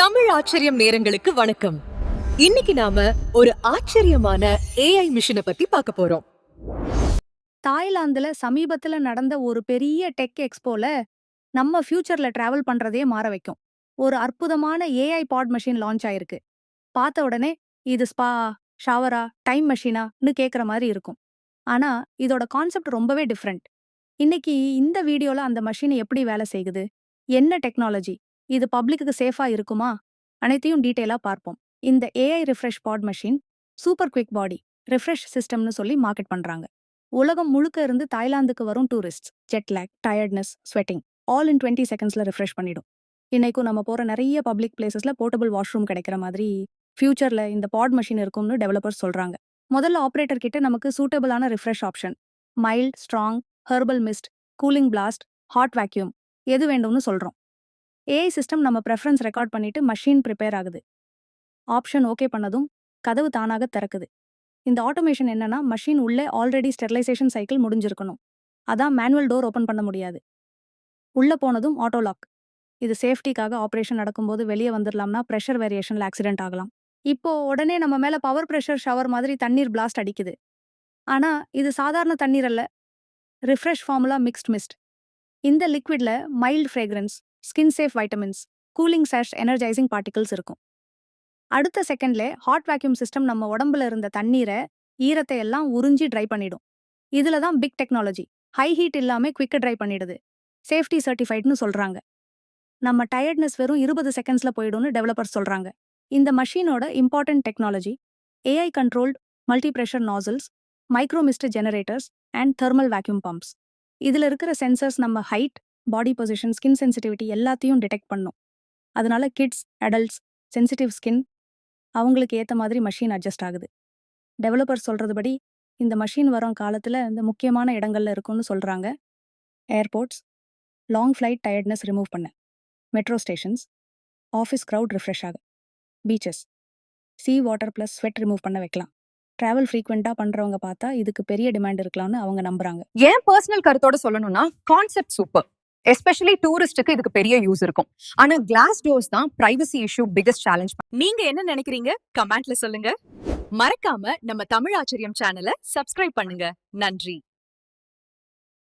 தமிழ் ஆச்சரியம் நேரங்களுக்கு வணக்கம். இன்னைக்கு நாம ஒரு ஆச்சரியமான ஏஐ மிஷினை பத்தி பார்க்க போறோம். தாய்லாந்துல சமீபத்துல நடந்த ஒரு பெரிய டெக் எக்ஸ்போல நம்ம ஃபியூச்சர்ல டிராவல் பண்றதே மாற வைக்கும். ஒரு அற்புதமான ஏஐ பாட் மெஷின் லான்ச் ஆயிருக்கு. பார்த்த உடனே இது ஸ்பா ஷவரா டைம் மெஷினான்னு கேக்குற மாதிரி இருக்கும். ஆனா இதோட கான்செப்ட் ரொம்பவே டிஃப்ரெண்ட் இன்னைக்கு இந்த வீடியோல அந்த மெஷின் எப்படி வேலை செய்யுது என்ன டெக்னாலஜி இது பப்ளிக்கு சேஃபா இருக்குமா? அனைத்தையும் டீட்டெயிலா பார்ப்போம். இந்த AI refresh pod machine super quick body refresh சிஸ்டம்னு சொல்லி மார்க்கெட் பண்றாங்க. உலகம் முழுக்க இருந்து தாய்லாந்துக்கு வரும் tourist jet lag tiredness sweating all in twenty செகண்ட்ஸ்ல refresh பண்ணிடும். இன்னைக்கும் நம்ம போற நிறைய பப்ளிக் பிளேசஸ்ல போர்ட்டபிள் வாஷ்ரூம் கிடைக்கிற மாதிரி ஃபியூச்சர்ல இந்த பாட் மெஷின் இருக்கும்னு டெவலப்பர்ஸ் சொல்றாங்க. முதல்ல ஆப்ரேட்டர் கிட்ட நமக்கு சூட்டபிளான refresh option mild strong herbal mist cooling blast hot vacuum எது வேண்டும்னு சொல்றோம். ஏஐ சிஸ்டம் நம்ம ப்ரெஃபரன்ஸ் ரெக்கார்ட் பண்ணிட்டு மஷின் ப்ரிப்பேர் ஆகுது. ஆப்ஷன் ஓகே பண்ணதும் கதவு தானாக திறக்குது. இந்த ஆட்டோமேஷன் என்னன்னா மஷின் உள்ளே ஆல்ரெடி ஸ்டெர்லைசேஷன் சைக்கிள் முடிஞ்சிருக்கணும். அதான் மேனுவல் டோர் ஓபன் பண்ண முடியாது. உள்ள போனதும் ஆட்டோ லாக் இது சேஃப்டிக்காக ஆபரேஷன் நடக்கும்போது வெளியே வந்துடலாம்னா ப்ரெஷர் வேரியேஷன்ல ஆக்சிடென்ட் ஆகலாம். இப்போ உடனே நம்ம மேல பவர் ப்ரெஷர் ஷவர் மாதிரி தண்ணீர் பிளாஸ்ட் அடிக்குது. ஆனா இது சாதாரண தண்ணீர் அல்ல. ரிஃப்ரெஷ் ஃபார்முலா மிக்ஸ்ட் மிஸ்ட் இந்த லிக்விட்ல mild fragrance skin safe vitamins cooling சாஷ் energising particles இருக்கும். அடுத்த செகண்ட்ல ஹாட் வேக்யூம் சிஸ்டம் நம்ம உடம்புல இருந்த தண்ணீரை ஈரத்தை எல்லாம் உறிஞ்சி ட்ரை பண்ணிடும். இதுல தான் பிக் டெக்னாலஜி. ஹை ஹீட் இல்லாம குவிக்க ட்ரை பண்ணிடுது. சேஃப்டி சர்டிஃபைட்னு சொல்றாங்க. நம்ம டயர்ட்னஸ் வெறும் இருபது செகண்ட்ஸ்ல போயிடும்னு டெவலப்பர் சொல்றாங்க. இந்த மஷினோட important technology AI controlled multi pressure nozzles micro mister generators and thermal vacuum pumps இதுல இருக்கிற சென்சர்ஸ் நம்ம height body position skin sensitivity எல்லாத்தையும் டிடெக்ட் பண்ணும். அதனால கிட்ஸ் அடல்ட்ஸ் சென்சிட்டிவ் ஸ்கின் அவங்களுக்கு ஏத்த மாதிரி மஷின் அட்ஜஸ்ட் ஆகுது. டெவலப்பர் சொல்கிறதுபடி இந்த மஷின் வரும் காலத்துல இந்த முக்கியமான இடங்கள்ல இருக்கும்னு சொல்றாங்க. Airports long flight tiredness remove பண்ண. Metro stations office crowd refresh ஆக. Beaches sea water plus sweat remove பண்ண வைக்கலாம். டிராவல் ஃப்ரீக்வெண்ட்டாக பண்ணுறவங்க பார்த்தா இதுக்கு பெரிய டிமாண்ட் இருக்கலாம்னு அவங்க நம்புறாங்க. ஏன் பர்சனல் கருத்தோட சொல்லணும்னா கான்செப்ட் சூப்பர் எஸ்பெஷலி டூரிஸ்டுக்கு இதுக்கு பெரிய யூஸ் இருக்கும். ஆனா கிளாஸ் டோர்ஸ் தான் பிரைவசி இஷ்யூ பிகஸ்ட் சேலஞ்ச் நீங்க என்ன நினைக்கிறீங்க? கமெண்ட்ல சொல்லுங்க. மறக்காம நம்ம தமிழ் ஆச்சரியம் சேனலை சப்ஸ்கிரைப் பண்ணுங்க. நன்றி.